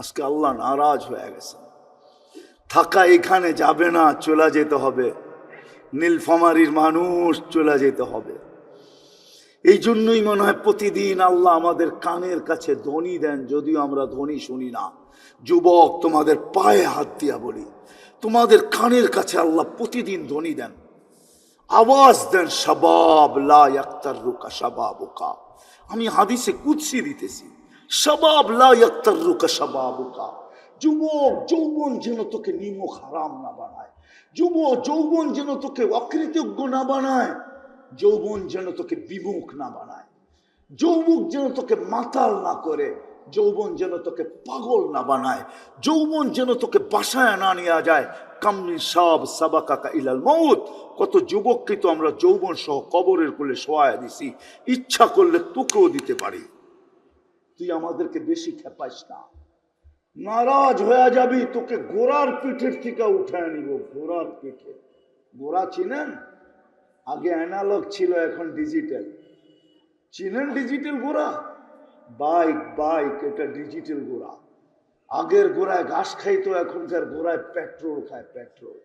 আজকে আল্লাহ নারাজ হয়ে গেছে। থাকা এখানে যাবে না, চলে যেতে হবে। নীলফামারির মানুষ চলে যেতে হবে। এই জন্যই মনে হয় প্রতিদিন আল্লাহ আমাদের কানের কাছে ধ্বনি দেন, যদিও আমরা ধ্বনি শুনি না। যুবক, তোমাদের পায়ে হাত দিয়া বলি, তোমাদের কানের কাছে আল্লাহ প্রতিদিন ধ্বনি দেন। আওয়াজ দেন সবাব লা ইয়াক্তার রুকা সবাবুকা আমি হাদিসে কুৎসি দিতেছি। সবাব লা রুকা সবাবুকা যুবক যৌবন যেন তোকে নিমক হারাম না বানায়। যুব যৌবন যেন তোকে অকৃতজ্ঞ না বানায়। যৌবন যেন তোকে বিমুখ না বানায়। যৌবক যেন তোকে মাতাল না করে। যৌবন যেন তোকে পাগল না বানায়। যৌবন যেন তোকে বাসায় না নেওয়া যায়। কামনি সব সাবা কাকা ইলাল মৌত কত যুবককে তো আমরা যৌবন সহ কবরের কোলে শোয়া দিছি। ইচ্ছা করলে তোকেও দিতে পারি। তুই আমাদেরকে বেশি খেপাইস না। নারাজ হয়ে যাবি, তোকে গোড়ার পিঠের থেকে উঠায় নিব গোড়ার পিঠে। গোড়া চিনেন? আগে অ্যানালগ ছিল, এখন ডিজিটাল। চিনেন ডিজিটাল গোড়া বাইক বাইক, এটা ডিজিটাল গোড়া আগের গোড়ায় ঘাস খাইতো এখনকার গোড়ায় পেট্রোল খায়, পেট্রোল।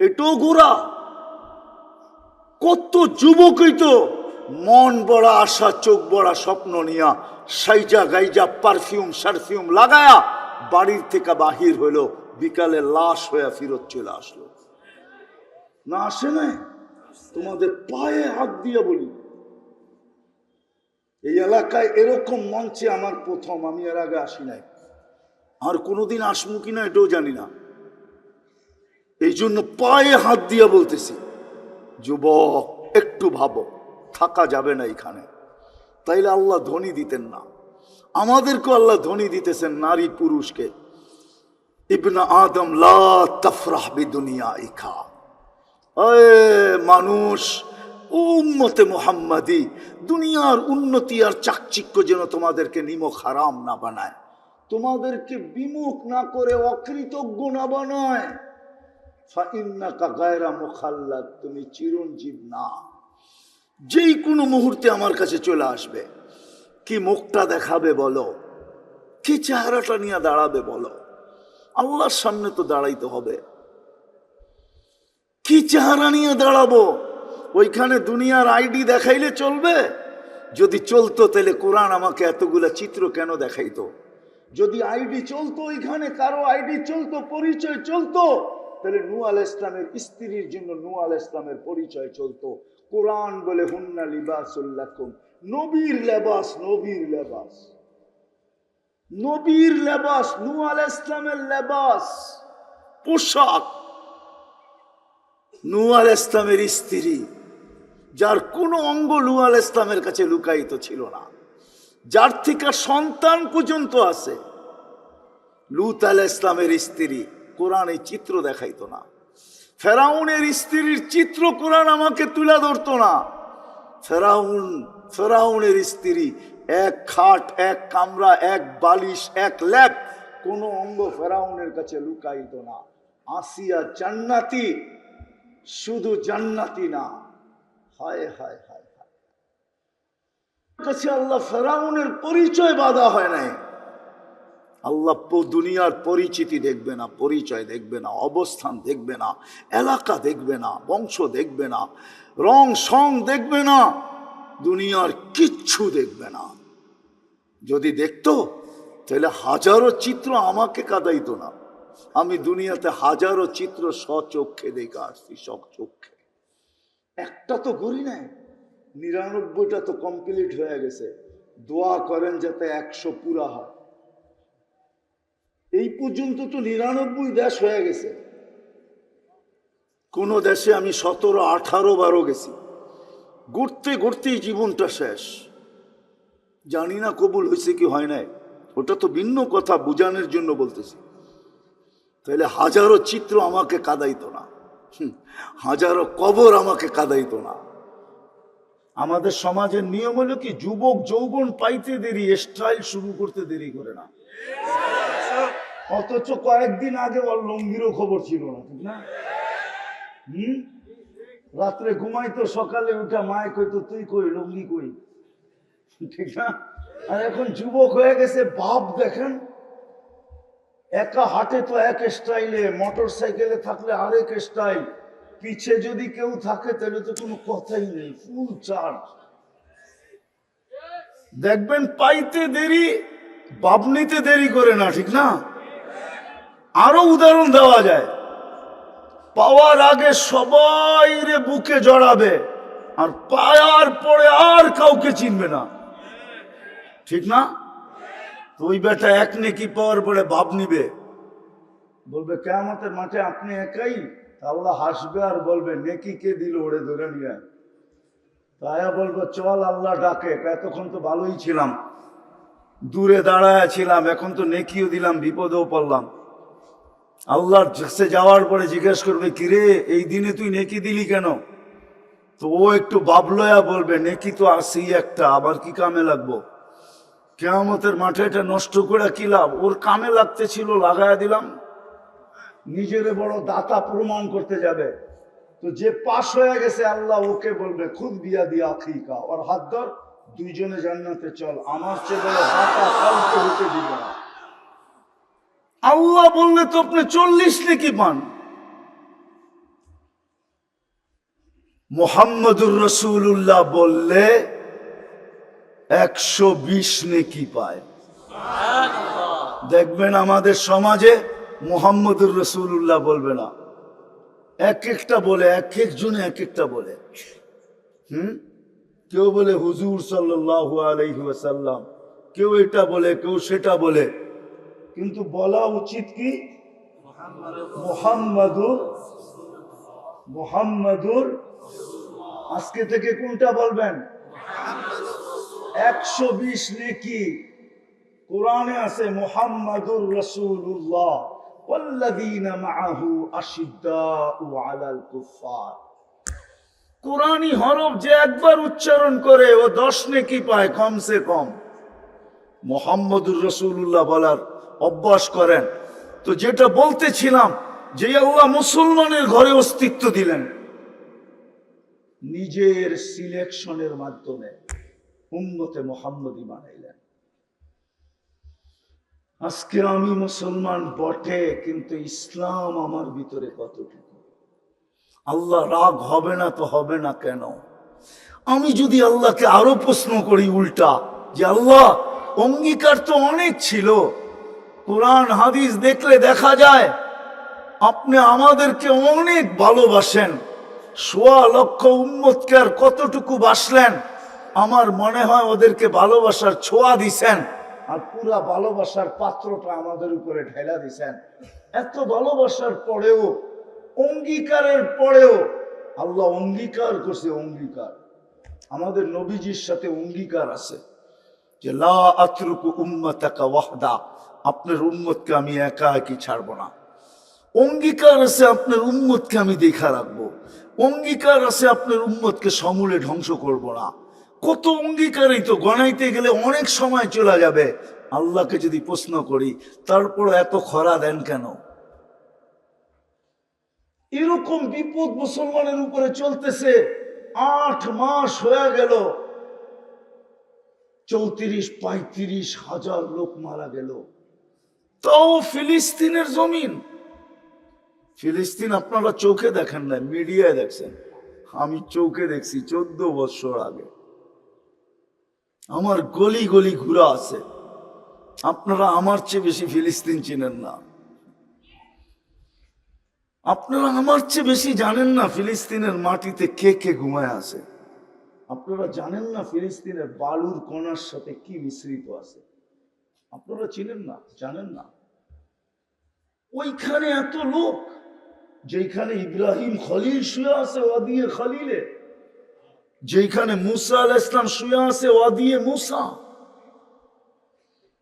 এটাও গোড়া কত যুবকই তো মন বড়া আশা, চোখ বড়া স্বপ্ন নিয়া সাইজা গাইজা পারফিউম, সারফিউম লাগায়া বাড়ির থেকে বাহির হইল। বিকালে লাশ হইয়া ফিরত চলে আসলো। না আসে না তোমাদের পায়ে হাত দিয়ে বলি। এই এলাকায় এরকম মঞ্চে আমার প্রথম, আমি এর আগে আসি নাই। আর কোনোদিন আসব কিনা এটাও জানি না। এই জন্য পায়ে হাত দিয়া বলতেছি, যুবক, একটু ভাবো। থাকা যাবে না এখানে। তাইলে আল্লাহ ধনী দিতেন না। আমাদেরকে আল্লাহ ধনী দিতেছেন নারী পুরুষকে। ইবনা আদম, লা দুনিয়া ইখা মানুষ, উম্মতে মোহাম্মদি, দুনিয়ার উন্নতি আর চাকচিক্য যেন তোমাদেরকে নিমক হারাম না বানায়। তোমাদেরকে বিমুখ না করে অকৃতজ্ঞ না বানায়। ফাইন্নাকা গায়রা মুখাল্লাদ, তুমি চিরঞ্জীব না। যেই কোনো মুহূর্তে আমার কাছে চলে আসবে। কি মুখটা দেখাবে বলো? কি চেহারাটা নিয়ে দাঁড়াবে বলো? আল্লাহর সামনে তো দাঁড়াইতে হবে। কি চেহারা নিয়ে দাঁড়াবো? ওইখানে দুনিয়ার আইডি দেখাইলে চলবে? যদি চলতো তাহলে কোরআন আমাকে এতগুলা চিত্র কেন দেখাইতো? যদি আইডি চলতো ওইখানে, কারও আইডি চলতো, পরিচয় চলতো, তাহলে নু ইসলামের স্ত্রীর জন্য নু ইসলামের পরিচয় চলতো। কোরআন বলে, হুন্না লিবাসুল্লাকুম নবীর লেবাস নবীর লেবাস। নবীর লেবাস নু আল ইসলামের লেবাস, পোশাক। নু আল ইসলামের স্ত্রী, যার কোনো অঙ্গ নু আল ইসলামের কাছে লুকায়িত ছিল না। যার থেকে সন্তান পর্যন্ত আছে। লুত আল ইসলামের স্ত্রী কোরআন চিত্র দেখাইতো না। ফেরাউনের স্ত্রীর চিত্র কোরআন আমাকে তুলে ধরতো না। ফেরাউন, ফেরাউনের স্ত্রী, এক খাট, এক কামরা, এক বালিশ, এক ল্যাপ কোনো অঙ্গ ফেরাউনের কাছে লুকাইত না। আসিয়া জান্নাতি, শুধু জান্নাতি না। হায় হায় হায় হায়। কাছে আল্লাহ ফেরাউনের পরিচয় বাধা হয় নাই। আল্লাহ দুনিয়ার পরিচিতি দেখবে না, পরিচয় দেখবে না, অবস্থান দেখবে না, এলাকা দেখবে না, বংশ দেখবে না, রং সং দেখবে না, দুনিয়ার কিচ্ছু দেখবে না। যদি দেখতো, তাহলে হাজারো চিত্র আমাকে কাদাইতো না। আমি দুনিয়াতে হাজারো চিত্র স্বচক্ষে দেখে আসছি চক্ষে একটা তো করি নাই, নিরানব্বইটা তো কমপ্লিট হয়ে গেছে। দোয়া করেন যাতে একশো পুরা হয়। এই পর্যন্ত তো নিরানব্বই দেশ হয়ে গেছে। কোন দেশে আমি সতেরো, আঠারো বারো গেছি। ঘুরতে ঘুরতেই জীবনটা শেষ। জানি না কবুল হয়েছে কি হয় নাই। ওটা তো ভিন্ন কথা, বুঝানোর জন্য বলতেছি। তাহলে হাজারো চিত্র আমাকে কাদাইতো না। হাজারো কবর আমাকে কাদাইতো না। আমাদের সমাজের নিয়ম হলো কি, যুবক যৌবন পাইতে দেরি, স্টাইল শুরু করতে দেরি করে না। অথচ কয়েকদিন আগে ওর লঙ্গিরও খবর ছিল না। ঠিক না। হম? রাত্রে ঘুমাইতো সকালে উঠা মায় কইতো তুই কই লঙ্গি কই? ঠিক না? আর এখন যুবক হয়ে গেছে বাপ দেখেন। একা হাটে তো এক স্টাইলে মোটর সাইকেলে থাকলে আরেক স্টাইল পিছে যদি কেউ থাকে তাহলে তো কোনো কথাই নেই ফুল চার্জ দেখবেন পাইতে দেরি বাবনিতে দেরি করে না ঠিক না? আরও উদাহরণ দেওয়া যায়। পাওয়ার আগে সবাই রে বুকে জড়াবে, আর পায়ার পরে আর কাউকে চিনবে না। ঠিক না? ওই বেটা এক নেকি পাওয়ার পরে ভাব নিবে। বলবে কেমতের মাঠে আপনি একাই? আল্লাহ হাসবে আর বলবে, নেকি কে দিল ওরে ধরে নিয়ে? তায়া বলব, চল, আল্লাহ ডাকে। এতক্ষণ তো ভালোই ছিলাম। দূরে দাঁড়ায় ছিলাম, এখন তো নেকিও দিলাম, বিপদেও পড়লাম। আল্লাহর কাছে যাওয়ার পরে জিজ্ঞেস করবে, কিরে, এই দিনে তুই নেকি দিলি কেন? তো ও একটু বাবলয়া বলবে, নেকি তো আসি একটা, আবার কি কামে লাগবো? কেয়ামতের মাঠে এটা নষ্ট করে কি লাভ? ওর কামে লাগতে ছিল, লাগায়া দিলাম। নিজেরে বড় দাতা প্রমাণ করতে যাবে। তো যে পাশ হয়ে গেছে, আল্লাহ ওকে বলবে, খুদ বিয়া দিয়া আখিকা, ওর হাত ধর, দুইজনে জান্নাতে চল, আমার চেয়ে বড় দাতা কাউকে হতে দিবে না। আল্লাহ বললে তো আপনি চল্লিশ নাকি পান। মোহাম্মদুর রসুল্লাহ বললে একশো বিশ নেকি পায়। দেখবেন আমাদের সমাজে মোহাম্মদুর রসুল্লাহ বলবে না। এক একটা বলে, এক একজনে এক একটা বলে। হুম? কেউ বলে হুজুর সাল্লাহ আলহিহাসাল্লাম কেউ এটা বলে, কেউ সেটা বলে। কিন্তু বলা উচিত কি? মোহাম্মদুর মোহাম্মদুর আজকে থেকে কোনটা বলবেন? একশো বিশ নেকি কোরআনে আছে মোহাম্মদুর রসুল্লাহ কোরআনী হরফ যে একবার উচ্চারণ করে ও দশ নেকি পায়, কমসে কম। মোহাম্মদুর রসুল্লাহ বলার অভ্যাস করেন। তো যেটা বলতেছিলাম যে আল্লাহ মুসলমানের ঘরে অস্তিত্ব দিলেন। নিজের সিলেকশনের মাধ্যমে উম্মতে মোহাম্মদী বানাইলেন। আজকে আমি মুসলমান বটে, কিন্তু ইসলাম আমার ভিতরে কতটুকু? আল্লাহ রাগ হবে না তো হবে না কেন? আমি যদি আল্লাহকে আরও প্রশ্ন করি উল্টা, যে আল্লাহ অঙ্গীকার তো অনেক ছিল কোরআন, হাদিস দেখলে দেখা যায় আপনি আমাদেরকে অনেক ভালোবাসেন। সোয়া লক্ষ উম্মতকে আর কতটুকু বাসলেন? আমার মনে হয় ওদেরকে ভালোবাসার ছোঁয়া দিছেন। আর পুরা ভালোবাসার পাত্রটা আমাদের উপরে ঢেলা দিছেন। এত ভালোবাসার পরেও, অঙ্গীকারের পরেও আল্লাহ অঙ্গীকার করছে অঙ্গীকার। আমাদের নবীজির সাথে অঙ্গীকার আছে যে, লা আতরুকু উম্মাতাকা ওয়াহদা। আপনার উম্মতকে আমি একা একই ছাড়বো না। অঙ্গীকার আছে আপনার উম্মতকে আমি দেখা রাখব। অঙ্গীকার আছে আপনার উম্মতকে সমূলে ধ্বংস করব না। কত অঙ্গীকারই তো গণাইতে গেলে অনেক সময় চলে যাবে। আল্লাহকে যদি প্রশ্ন করি, তারপর এত খরা দেন কেন? এরকম বিপদ মুসলমানের উপরে চলতেছে, আট মাস হয়ে গেল। চৌত্রিশ, পঁয়ত্রিশ হাজার লোক মারা গেল। তাও ফিলিস্তিনের জমিন। ফিলিস্তিন আপনারা চোখে দেখেন না মিডিয়ায় দেখছেন। আমি চোখে দেখছি চোদ্দ বছর আগে। আমার গলি গলি ঘুরা আছে। আপনারা আমার চেয়ে বেশি ফিলিস্তিন চিনেন না। আপনারা আমার চেয়ে বেশি জানেন না ফিলিস্তিনের মাটিতে কে কে ঘুমায় আছে। আপনারা জানেন না ফিলিস্তিনের বালুর কণার সাথে কি মিশ্রিত আছে। আপনারা চিনেন না, জানেন না। ওইখানে এত লোক যেখানে ইব্রাহিম খলিল শুয়ে আছে ওয়াদিয়ে খলিলে। যেখানে মুসা আল ইসলাম শুয়ে আছে ওয়াদিয়ে মুসা।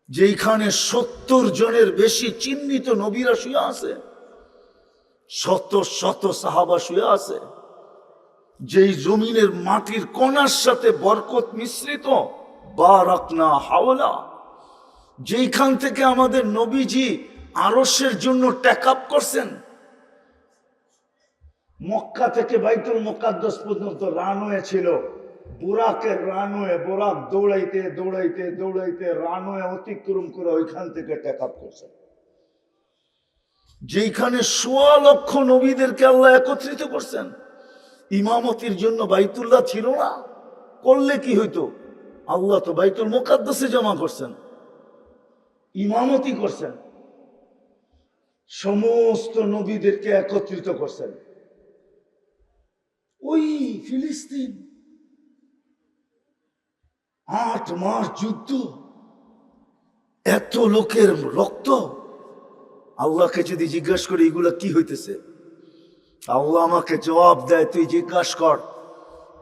যেখানে সত্তর জনের বেশি চিহ্নিত নবীরা শুয়ে আছে, শত শত সাহাবা শুয়ে আছে। যেই জমিনের মাটির কণার সাথে বরকত মিশ্রিত, বারাকনা হাওলা। যেইখান থেকে আমাদের নবীজি আরসের জন্য ট্যাক আপ করছেন, মক্কা থেকে বাইতুল মোকাদ্দস পর্যন্ত রানওয়ে ছিল। বোরাকের রানওয়ে, বোরাক দৌড়াইতে দৌড়াইতে দৌড়াইতে রানওয়ে অতিক্রম করে ওইখান থেকে টেক আপ করছেন। যেইখানে সোয়া লক্ষ নবীদেরকে আল্লাহ একত্রিত করছেন, ইমামতির জন্য বাইতুল্লাহ ছিল না। করলে কি হইতো? আল্লাহ তো বাইতুল মোকাদ্দাসে জমা করছেন। ইমামতি করছেন। সমস্ত নবীদেরকে একত্রিত করছেন। ওই ফিলিস্তিন আট মাস যুদ্ধ, এত লোকের রক্ত। আল্লাহকে যদি জিজ্ঞাসা করি, এগুলা কি হইতেছে? আল্লাহ আমাকে জবাব দেয়, তুই জিজ্ঞাসা কর,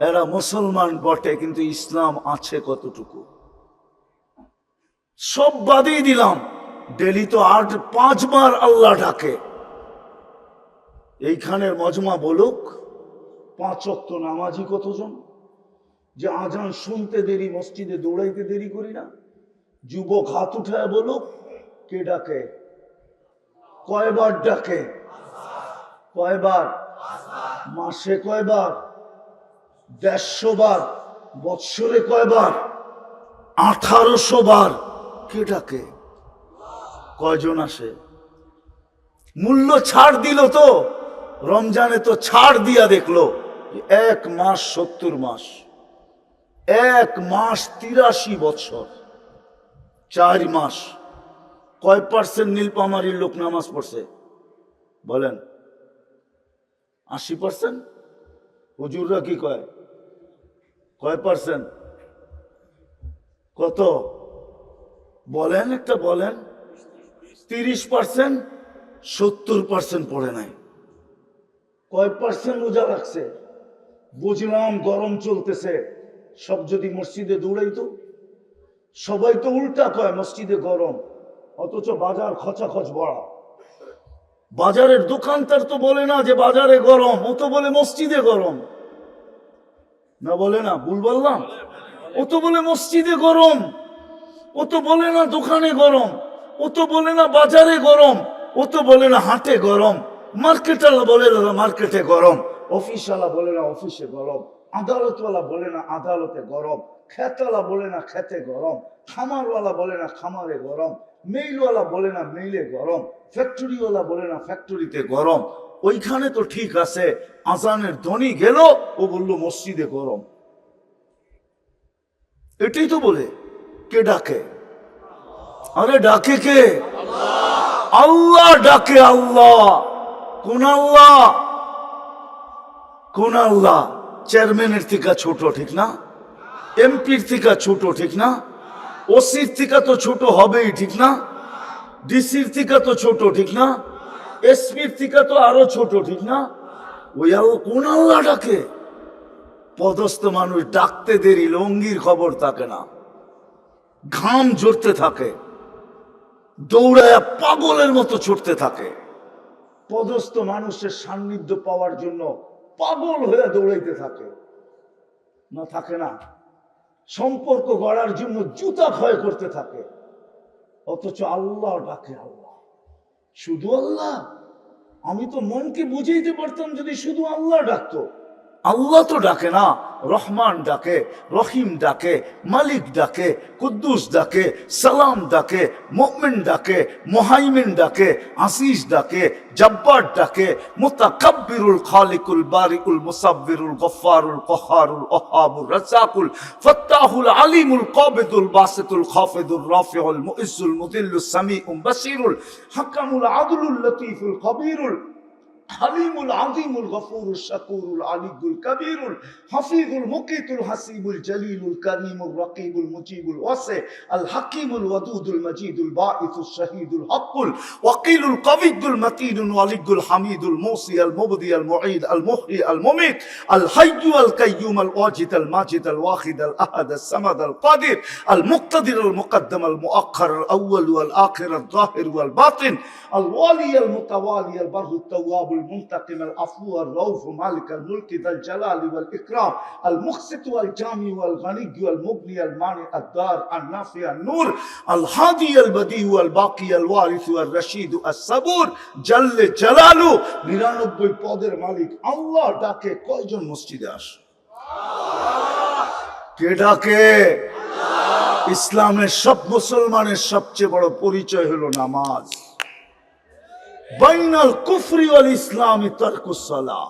এরা মুসলমান বটে, কিন্তু ইসলাম আছে কতটুকু? সব বাদই দিলাম। ডেলি তো আট, পাঁচবার আল্লাহ ডাকে। এইখানের মজমা বলুক, পাঁচ অক্ত নামাজি কতজন? যে আজান শুনতে দেরি, মসজিদে দৌড়াইতে দেরি করি না। যুবক হাত উঠায় বলুক, কে ডাকে? কয়বার ডাকে? কয়বার? মাসে কয়বার? দেড়শো বার? বৎসরে কয়বার? আঠারোশো বার? কে ডাকে কয়জন আসে? মূল্য ছাড় দিল তো, রমজানে তো ছাড় দিয়া দেখল, এক মাস সত্তর মাস, এক মাস তিরাশি বছর, চার মাস, কয় পার্সেন্ট নীলপামারির লোক নামাজ পড়ছে? বলেন, আশি পার্সেন্ট? হুজুররা কি কয়? কয় পার্সেন্ট? কত? বলেন একটা বলেন, তিরিশ পার্সেন্ট, সত্তর পার্সেন্ট পড়ে নাই। কয় পার্সেন্ট রোজা রাখছে? বুঝলাম গরম চলতেছে, সব যদি মসজিদে দৌড়াইতো সবাই তো উল্টা কয়, মসজিদে গরম, অথচ বাজার খচাখচ বড়া বাজারের দোকানদার তো বলে না যে বাজারে গরম, ও তো বলে মসজিদে গরম। না বলে না, ভুল বললাম? ও তো বলে মসজিদে গরম। ও তো বলে না দোকানে গরম, ও তো বলে না বাজারে গরম, ও তো বলে না হাটে গরম। মার্কেটালা বলে না মার্কেটে গরম। অফিসওয়ালা বলে না অফিসে গরম। আদালতওয়ালা বলে না আদালতে গরম। খেতওয়ালা বলে না খেতে গরম। খামারওয়ালা বলে না খামারে গরম। মেইলওয়ালা বলে না মেইলে গরম। ফ্যাক্টরিওয়ালা বলে না ফ্যাক্টরিতে গরম। ওইখানে তো ঠিক আছে, আজানের ধ্বনি গেল, ও বলল, মসজিদে গরম। এটাই তো বলে। কে ডাকে? আরে ডাকে কে? আল্লাহ ডাকে আল্লাহ। কোন আল্লাহ? কোন আল্লাহ? চেয়ারম্যানের থেকে ছোট, ঠিক না? এমপির থেকে ছোট, ঠিক না? ওসির থেকে তো ছোট হবেই, ঠিক না? ডিসির থেকে তো ছোট, ঠিক না? এসপির থেকে তো আরও ছোট, ঠিক না? ওই কোন আল্লাহ ডাকে? পদস্থ মানুষ ডাকতে দেরি, লঙ্গির খবর থাকে না। ঘাম ঝরতে থাকে, দৌড়ায় পাগলের মতো ছুটতে থাকে। পদস্থ মানুষের সান্নিধ্য পাওয়ার জন্য পাগল হয়ে দৌড়াইতে থাকে। না থাকে না। সম্পর্ক গড়ার জন্য জুতা ক্ষয় করতে থাকে। অথচ আল্লাহ ডাকে আল্লাহ। শুধু আল্লাহ? আমি তো মনকে বুঝাইতে পারতাম যদি শুধু আল্লাহ ডাকতো। আল্লাহ তো ডাকে না, রহমান ডাকে, রহিম ডাকে, মালিক ডাকে, কুদ্দুস ডাকে, সালাম ডাকে, মুমিন ডাকে, মোহাইমিন ডাকে, আসিস ডাকে, জব্বার ডাকে, মুতাকাব্বিরুল খালিকুল বারিকুল মুসাব্বিরুল গফফারুল কহারুল ওহাবুর রাসাকুল ফাত্তাহুল আলিমুল কাবিদুল বাসিতুল খাফিদুল রাফিউল মুইজ্জুল মুদিল্লুস সামিউম বাসিরুল হাকামুল আদলুল লতীফুল খবীরুল الحليم العظيم الغفور الشكور العليم الكبير الحفيظ المقيت الحسيب الجليل الكريم الرقيب المجيب الواسع الحكيم الودود المجيد الباعث الشهيد الحق الوقيل القبيد المتين الولي الحميد الموصي المبدي المعيد المحيي المميت الحي الكيوم الواجد الماجد الواحد الأحد السمد القادر المقتدر المقدم المؤخر الأول والآخر الظاهر والباطن الوالي المتوالي البر التواب আফুল মুন্তাকিম আল আফু আল রৌফ মালিক আল মুলকি আল জালাল ওয়াল ইকরাম আল মুখসিত ওয়াল জামি ওয়াল গনি ওয়াল মুগনি আল মানি আল দার আল নাফি আল নূর আল হাদি আল বদি ওয়াল বাকি পদের মালিক আল্লাহ ডাকে কয়জন মসজিদে কে ডাকে? ইসলামের সব মুসলমানের সবচেয়ে বড় পরিচয় হলো নামাজ। বাইনাল কুফরি ওয়াল ইসলামী তরকুসলা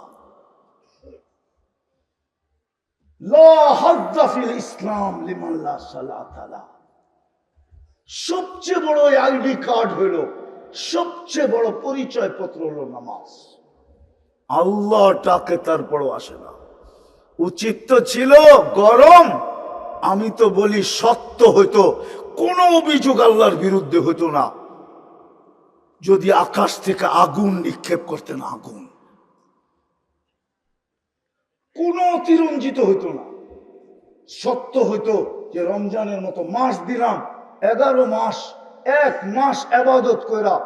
লা হাদ্দা ফিল ইসলাম লিমান লা সালাতা লা। সবচেয়ে বড় আইডি কার্ড সবচেয়ে বড় পরিচয় পত্র হলো নামাজ। আল্লাহ ডাকে তারপরও আসে না। উচিত তো ছিল গরম, আমি তো বলি সত্য হইতো, কোনো অভিযোগ আল্লাহর বিরুদ্ধে হইতো না। যদি আকাশ থেকে আগুন নিক্ষেপ করতেন আগুন, কোনো অতিরঞ্জিত হইতো না। সত্য হইতো যে রমজানের মতো মাস দিলাম, এগারো মাস, এক মাস আবাদত কইরা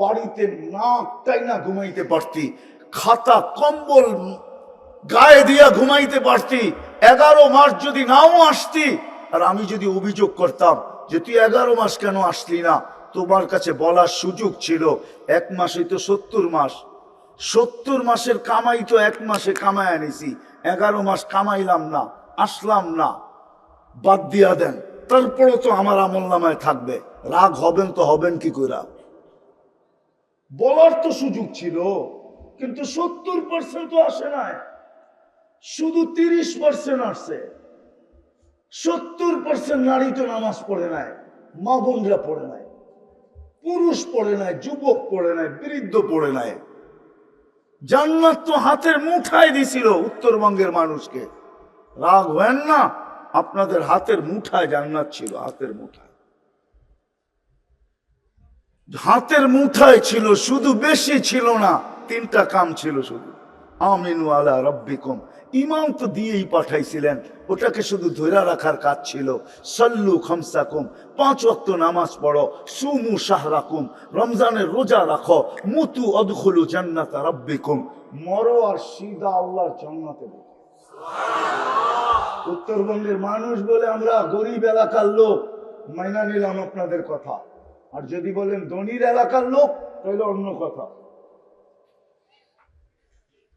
বাড়িতে নাক টাইনা ঘুমাইতে পারতি, খাতা, কম্বল গায়ে দিয়া ঘুমাইতে পারতি, এগারো মাস যদি নাও আসতি, আর আমি যদি অভিযোগ করতাম যে তুই এগারো মাস কেন আসলি না তোমার কাছে বলার সুযোগ ছিল এক মাসই তো সত্তর মাস। সত্তর মাসের কামাই তো এক মাসে কামাই আনিছি, এগারো মাস কামাইলাম না, আসলাম না। বাদ দিয়া দেন তারপরে তো আমার আমল নামায় থাকবে। রাগ হবেন তো হবেন কি কইরা। বলার তো সুযোগ ছিল, কিন্তু সত্তর পার্সেন্ট তো আসে নাই। শুধু তিরিশ পার্সেন্ট আসছে। সত্তর পার্সেন্ট নারী তো নামাজ পড়ে নাই, মা বোনরা পড়ে নাই। পুরুষ পড়ে নাই, যুবক পড়ে নাই, বৃদ্ধ পড়ে নাই। জান্নাত তো হাতের মুঠায় দিছিল উত্তরবঙ্গের মানুষকে। রাগ হেন না, আপনাদের হাতের মুঠায় জান্নাত ছিল, হাতের মুঠায় হাতের মুঠায় ছিল, শুধু বেশি ছিল না, তিনটা কাম ছিল শুধু। আমিনু রব্বিকুম। ইমাম তো দিয়েই পাঠাইছিলেন ওটাকে শুধু ধরে রাখার কাজ ছিল। সল্লু খমসাকুম পাঁচ ওয়াক্ত নামাজ পড়ো সুমু শাহরাকুম রমজানের রোজা রাখো মুতু অদখুলু জান্নাতা রব্বিকুম। মরো আর সিদা আল্লাহর জান্নাতে উত্তরবঙ্গের মানুষ বলে আমরা গরিব এলাকার লোক মাইনা নিলাম আপনাদের কথা। আর যদি বলেন ধনির এলাকার লোক তাহলে অন্য কথা।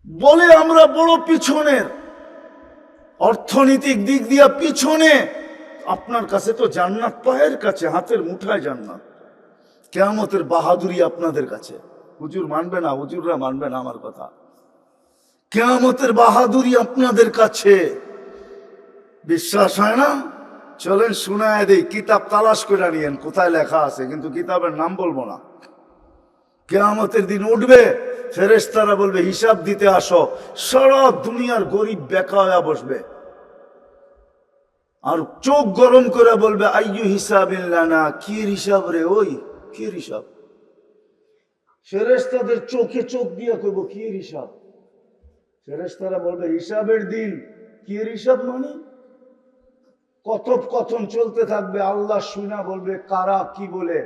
বলে আমরা বড় পিছনের। অর্থনৈতিক দিক দিয়া পিছনে। আপনার কাছে তো জান্নাত, পায়ের কাছে, হাতের মুঠায় জান্নাত। কেয়ামতের বাহাদুরি আপনাদের কাছে। হুজুর মানবে না, হুজুররা মানবে না আমার কথা। কেয়ামতের বাহাদুরি আপনাদের কাছে। বিশ্বাস হয় না? চলেন শোনায় দেই, কিতাব তালাশ করে নিয়েন। কোথায় লেখা আছে? কিন্তু কিতাবের নাম বলব না। কেয়ামতের দিন উঠবে। ফেরেশতারা বলবে, হিসাব দিতে আসো, সারা দুনিয়ার গরিব বেকা হয়ে বসবে। আর চোখ গরম করে বলবে, আইয়ু হিসাব না কি হিসাব রে ওই? কি হিসাব? ফেরেশতাদের চোখে চোখ দিয়ে কইব, কি হিসাব? ফেরেশতারা বলবে, হিসাবের দিন। কি হিসাব মানে? কথোপকথন চলতে থাকবে, আল্লাহ শুনা বলবে, কারা কি বলে?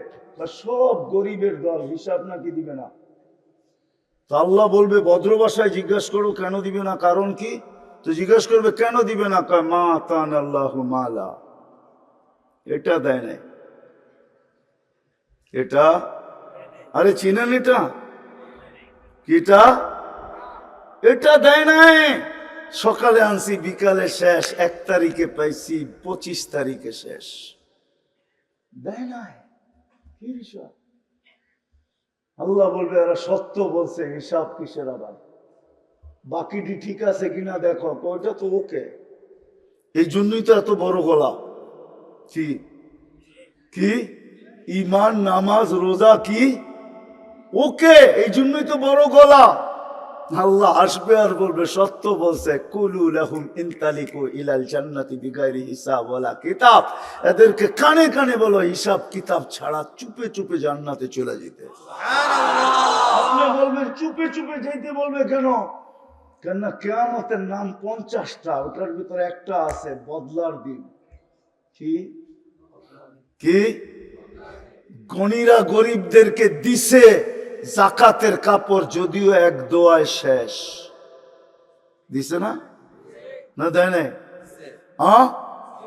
সব গরিবের দল হিসাব নাকি দিবে না। তো আল্লাহ বলবে, ভদ্র ভাষায় জিজ্ঞাসা করো, কেন দিবে না? কারণ কি? তো জিজ্ঞাসা করবে, কেন দিবে না? মা তান আল্লাহ মালা। এটা দেয় নাই। এটা? আরে চিনেন এটা? কিটা? এটা দেয় নাই। সকালে আনছি, বিকালে শেষ, এক তারিখে পাইছি, পঁচিশ তারিখে শেষ। দেয় নাই। কি হিসাব আল্লাহ বলবে, এরা সত্য বলছে, হিসাব কিসের আবার? বাকিটি ঠিক আছে কিনা দেখো। ওইটা তো ওকে। এই জন্যই তো এত বড় গলা। কি? কি? ইমান নামাজ, রোজা কি? ওকে, এই জন্যই তো বড় গলা। আল্লাহ আসবে আর বলবে সত্য বলছে কুলু লাহুম ইনতালিকু ইলাল জান্নাতি বিগাইরি হিসাব ওয়ালা কিতাব। এদেরকে কানে কানে বলো হিসাব কিতাব ছাড়া চুপে চুপে জান্নাতে চলে যেতে। আপনি বলবেন চুপে চুপে যেতে বলবে কেন? কেন কেয়ামতের নাম পঞ্চাশটা ওটার ভিতরে একটা আছে বদলার দিন। কি? কি? গণিরা গরিবদেরকে দিছে। জাকাতের কাপড় যদিও এক দোয়ায় শেষ। দিছে না? না দেয় নাই?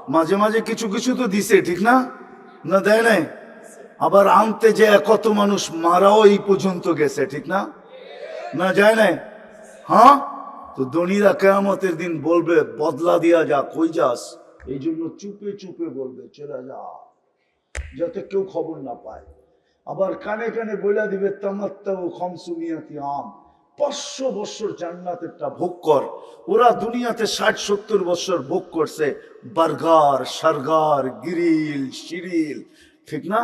মাঝে মাঝে কিছু কিছু তো দিছে, ঠিক না? না দেয় নাই? আবার আনতে যে কত মানুষ মারাও এই পর্যন্ত গেছে, ঠিক না? না যায় নাই? হ্যাঁ? তো দনিরা কেয়ামতের দিন বলবে, বদলা দিয়া যা, কই যাস? এই জন্য চুপে চুপে বলবে, চলে যা। যাতে কেউ খবর না পায়। আবার কানে কানে বইলা দিবে তামাত্তাও খমসুমিয়াতি আম। পাঁচশো বছর জান্নাতেরটা ভোগ কর। ওরা দুনিয়াতে ষাট, সত্তর বছর ভোগ করছে। বার্গার, সারগার, গিরিল, শিরিল, ঠিক না?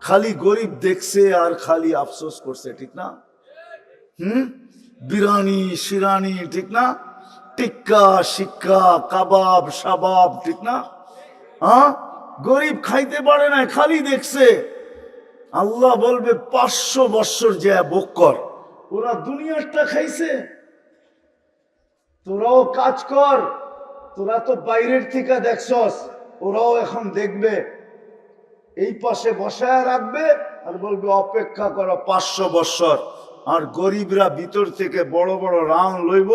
খালি গরিব দেখছে আর খালি আফসোস করছে, ঠিক না? হুম? বিরানি, শিরানি, ঠিক না? টিক্কা, শিক্কা, কাবাব সাবাব ঠিক না? হ্যাঁ গরিব খাইতে পারে না, খালি দেখছে। আল্লাহ বলবে, পাঁচশো বৎসর যে ভোগ কর ওরা দুনিয়ারটা খাইছে। তোরাও কাজ কর। তোরা তো বাইরের থেকে দেখছস, ওরাও এখন দেখবে। এই পাশে বসায় রাখবে আর বলবে, অপেক্ষা করো পাঁচশো বৎসর। আর গরিবরা ভিতর থেকে বড় বড় রাং লইব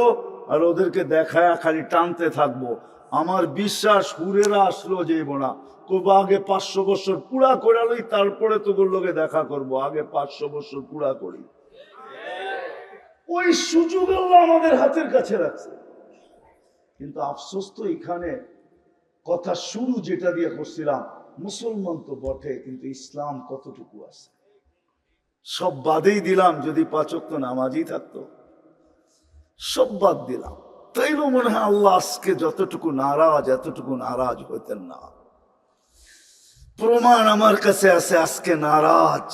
আর ওদেরকে দেখায় খালি টানতে থাকব। আমার বিশ্বাস হুরেরা আসলো যে বোনা। কব আগে পাঁচশো বছর পুরা করে লই তারপরে তো লোকে দেখা করব। আগে পাঁচশো বছর পুরা করি। ওই সুযোগ আমাদের হাতের কাছে রাখছে। কিন্তু আফসোস তো এখানে। কথা শুরু যেটা দিয়ে করছিলাম, মুসলমান তো বটে, কিন্তু ইসলাম কতটুকু আছে? সব বাদেই দিলাম, যদি পাচক তো নামাজই থাকতো। সব বাদ দিলাম। তাইলেও মনে হয় আল্লাহ আজকে যতটুকু নারাজ, এতটুকু নারাজ হইতেন না। প্রমাণ আমার কাছে আছে, আজকে নারাজ।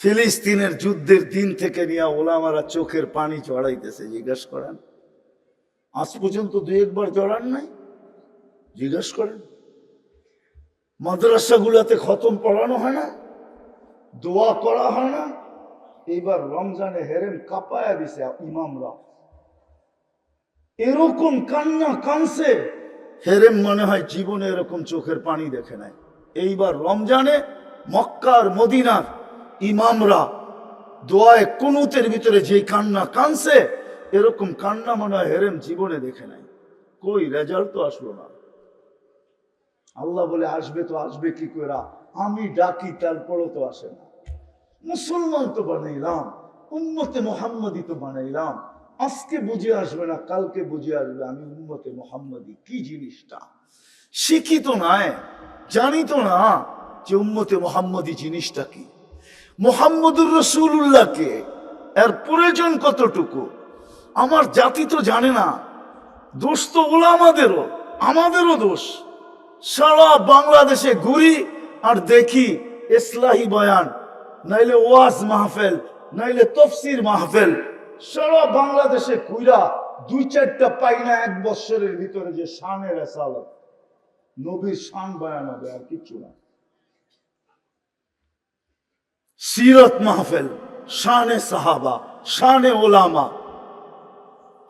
ফিলিস্তিনের যুদ্ধের দিন থেকে নিয়ে ওলামারা চোখের পানি চড়াইতেছে, জিজ্ঞেস করেন, আজ পর্যন্ত দুই একবার জড়ান নাই? জিজ্ঞেস করেন, মাদ্রাসাগুলোতে খতম পড়ানো হয় না? দোয়া করা হয় না? এইবার রমজানে হেরেম কাপায়া দিছে ইমামরা। এরকম কান্না, কানছে। হেরেম মনে হয় জীবনে এরকম চোখের পানি দেখে নাই। এইবার রমজানে মক্কার, মদিনার ইমামরা দোয়ায় কুনুতের ভিতরে যে কান্না, কানছে, এরকম কান্না মনে হয় হেরেম জীবনে দেখে নাই। কই রেজাল্ট তো আসলো না। আল্লাহ বলে, আসবে তো আসবে কি করে আমি ডাকি, তারপরও তো আসে না। মুসলমান তো বানাইলাম উন্মতে মোহাম্মদী তো বানাইলাম। আজকে বুঝে আসবে না, কালকে বুঝে আসবে আমি উন্মতে মোহাম্মদী। কি জিনিসটা? শিক্ষিত তো নাই, জানি তো না যে উম্মতে মোহাম্মদী জিনিসটা কি। মোহাম্মদুর রসুল্লাহকে এর প্রয়োজন কতটুকু? আমার জাতি তো জানে না, দোষ তো ওলামাদেরও আমাদেরও আমাদেরও দোষ। সারা বাংলাদেশে ঘুরি আর দেখি ইসলাহি বয়ান, নাইলে ওয়াজ মাহফেল, নাইলে তফসির মাহফেল। সারা বাংলাদেশে কুইরা দুই চারটা পাই না এক বৎসরের ভিতরে যে শানের এসালত নবীর শান বয়ান হবে, আর কিছু না। সিরত মাহফেল, শানে সাহাবা, শানে ওলামা।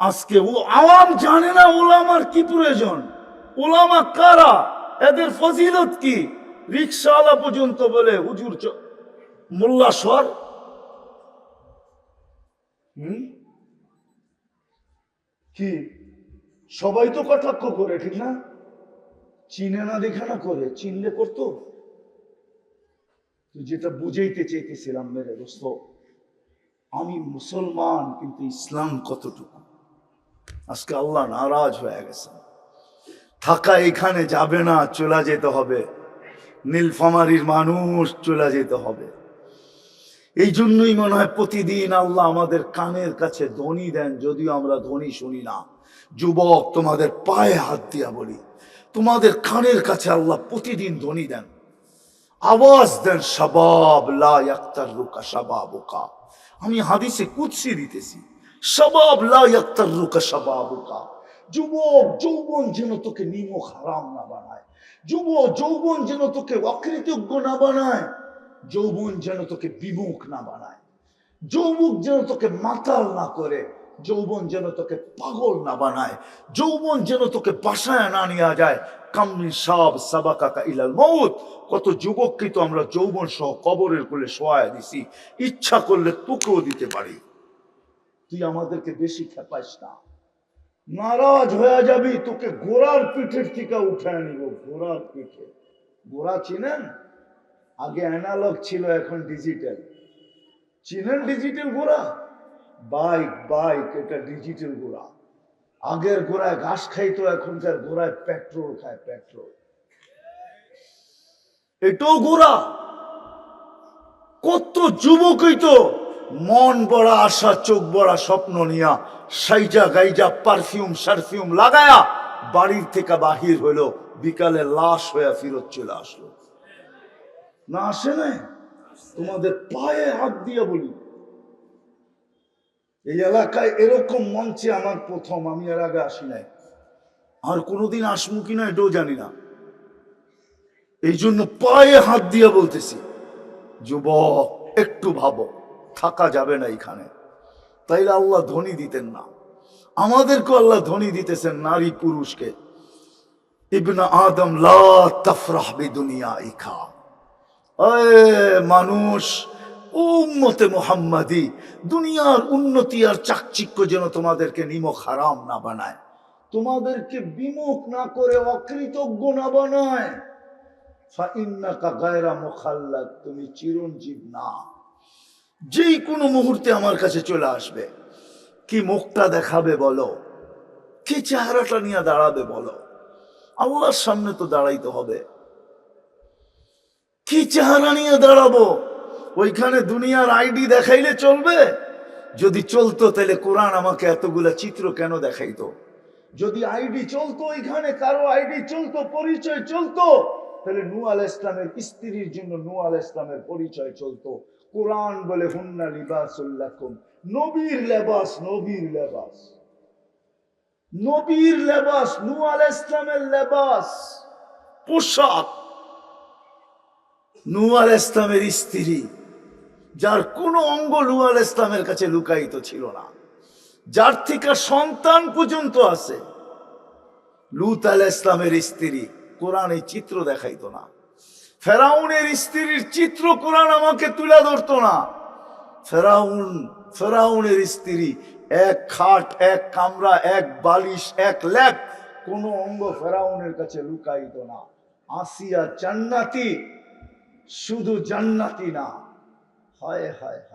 আজকে ও আওয়াম জানে না ওলামার কি প্রয়োজন। ওলামা কারা? এদের ফজিলত কি? রিক্সাওয়ালা পর্যন্ত বলে, হুজুর মোল্লা সর। হুম? কি? সবাই তো কটাক্ষ করে, ঠিক না? চিনে না দেখে না করে, চিনলে করতো? যেটা বুঝাইতে চাইতেছিলাম মেরে দোস্ত, আমি মুসলমান, কিন্তু ইসলাম কতটুকু? আজকে আল্লাহ নারাজ হয়ে গেছে। থাকা এখানে যাবে না, চলে যেতে হবে। নীলফামারির মানুষ চলে যেতে হবে। এই জন্যই মনে হয় প্রতিদিন আল্লাহ আমাদের কানের কাছে ধ্বনি দেন, যদিও আমরা ধ্বনি শুনি না। যুবক, তোমাদের পায়ে হাত দিয়া বলি, তোমাদের কানের কাছে আল্লাহ প্রতিদিন ধ্বনি দেন। আওয়াজ দেন সবাব লা ইয়াক্তার রুকা সবাবুকা আমি হাদিসে কুৎসি দিতেছি সবাব লা ইয়াক্তার রুকা সবাবুকা যুবক, যৌবন যেন তোকে নিমক হারাম না বানায়। যুব যৌবন যেন তোকে অকৃতজ্ঞ না বানায়। যৌবন যেন তোকে বিমুখ না বানায়। যৌবুক যেন তোকে মাতাল না করে, যৌবন যেন তোকে পাগল না বানায়। যৌবন যেন তোকে বাসায় না নিয়ে যায়। কামনি সব সাবাকাকা ইলাল মৌত কত যুবককে তো আমরা যৌবন সহ কবরের কোলে শোয়া দিছি। ইচ্ছা করলে তোকেও দিতে পারি। তুই আমাদেরকে বেশি খেপাইস না। নারাজ হয়ে যাবি, তোকে গোড়ার পিঠের থেকে উঠায় নিব। গোড়ার পিঠে। গোড়া চিনেন? আগে অ্যানালগ ছিল, এখন ডিজিটাল চিনেন ডিজিটাল গোড়া? বাইক বাইক এটা ডিজিটাল গোড়া। আগের গোড়ায় ঘাস খাইতো, এখনকার গোড়ায় পেট্রোল খায় পেট্রোল এটাও গোড়া। কত যুবকই তো মন বড়া, আশা, চোখ বড়া, স্বপ্ন নিয়া, সাইজা, গাইজা পারফিউম সারফিউম লাগায়া, বাড়ির থেকে বাহির হইল, বিকালে লাশ হয়ে ফিরত চলে আসলো। না আসে না তোমাদের পায়ে হাত দিয়ে বলি। এই এলাকায় এরকম মঞ্চে আমার প্রথম, আমি এর আগে আসি নাই। আর কোনোদিন আসমু কিনা এটাও জানি না। এই জন্য পায়ে হাত দিয়ে বলতেছি, যুবক, একটু ভাবো, থাকা যাবে না এখানে। তাইলে আল্লাহ ধনী দিতেন না। আমাদেরকে আল্লাহ ধনী দিতেছেন নারী পুরুষকে। ইবনা আদম, লা তাফরাহ বিদুনিয়া ইখা মানুষ, উম্মতে মোহাম্মদি, দুনিয়ার উন্নতি আর চাকচিক্য যেন তোমাদেরকে নিমক হারাম না বানায়। তোমাদেরকে বিমুখ না করে অকৃতজ্ঞ না বানায়। তুমি চিরঞ্জীব না। যেই কোনো মুহূর্তে আমার কাছে চলে আসবে। কি মুখটা দেখাবে বলো? কি চেহারাটা নিয়ে দাঁড়াবে বলো? আল্লাহর সামনে তো দাঁড়াইতে হবে। কি চেহারা নিয়ে দাঁড়াবো? ওইখানে দুনিয়ার আইডি দেখাইলে চলবে? যদি চলতো, তাহলে কোরআন আমাকে এতগুলা চিত্র কেন দেখাইতো? যদি আইডি চলতো ওইখানে, কারও আইডি চলতো, পরিচয় চলতো, তাহলে নু ইসলামের স্ত্রীর জন্য নু ইসলামের পরিচয় চলতো। কোরআন বলে, হুন্না নবীর লেবাস নবীর লেবাস। নবীর লেবাস নু ইসলামের লেবাস। পোশাক। নু আল ইসলামের স্ত্রী, যার কোনো অঙ্গ নু আল ইসলামের কাছে লুকায়িত ছিল না। যার থেকে সন্তান পর্যন্ত আছে। লুত আল ইসলামের স্ত্রী কোরআন এই চিত্র দেখাইতো না। ফেরাউনের স্ত্রীর চিত্র কোরআন আমাকে তুলে ধরতো না। ফেরাউন, ফেরাউনের স্ত্রী এক খাট, এক কামরা, এক বালিশ, এক ল্যাপ কোনো অঙ্গ ফেরাউনের কাছে লুকাইত না। আসিয়া জান্নাতি শুধু জান্নাতি না। হয় হায়